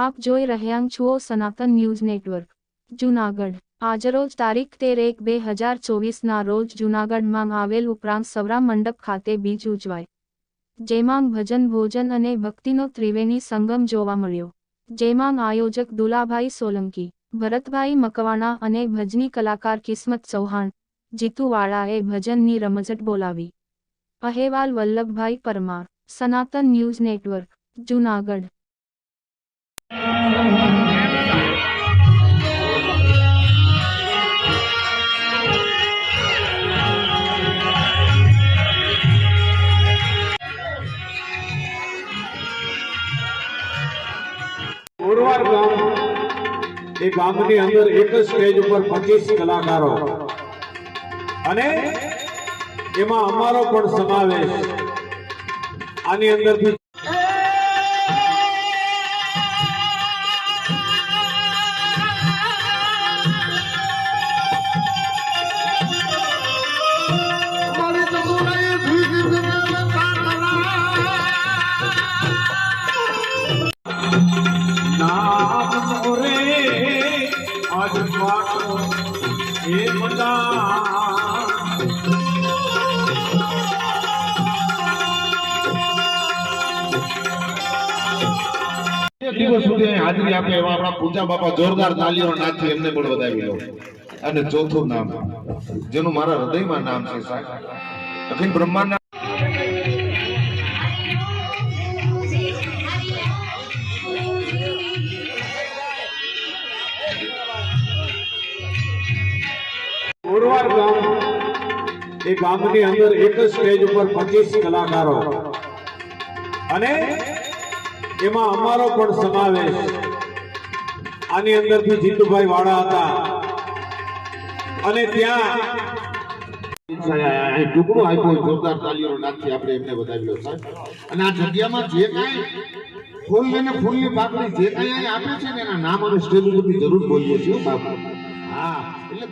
આપ જોઈ રહ્યા છો સનાતન ન્યૂઝ નેટવર્ક, જૂનાગઢ. આજરોજ તારીખ તેર એક બે હજાર ચોવીસના રોજ જૂનાગઢમાં આવેલ ઉપરાંત સવરા મંડપ ખાતે બીજ ઉજવાય. જેમાં ભજન, ભોજન અને ભક્તિનો ત્રિવેણી સંગમ જોવા મળ્યો. જેમાં આયોજક દુલાભાઈ સોલંકી, ભરતભાઈ મકવાણા અને ભજની કલાકાર કિસ્મત ચૌહાણ, જીતુવાળાએ ભજનની રમઝટ બોલાવી. અહેવાલ વલ્લભભાઈ પરમાર, સનાતન ન્યૂઝ નેટવર્ક, જૂનાગઢ. મોરવાડ ગામ એ ગામની અંદર એક જ સ્ટેજ ઉપર પચીસ કલાકારો. અને એમાં અમારો પણ સમાવેશ. આની અંદરથી પાટો બધા હાજરી આપે એવા આપણા પૂજા બાપા જોરદાર તાલીઓ નાથી એમને પણ વધાવી લો અને ચોથું નામ, જેનું મારા હૃદયમાં નામ છે સાહેબ. અખિલ બ્રહ્માંડ મોરવાડ ગામ એ ગામની અંદર એક જ સ્ટેજ ઉપર પચીસ કલાકારો. અને એમાં અમારો પણ સમાવેશ. આની અંદરથી જીતુભાઈ વાળા હતા. અને ત્યાં ટુકડો આપ્યો આપણે એમને લો સાહેબ. અને આ જગ્યામાં જે ફૂલ ફૂલની પાકડી જે નામ જરૂર બોલીએ છીએ, બાપુ. હા, એટલે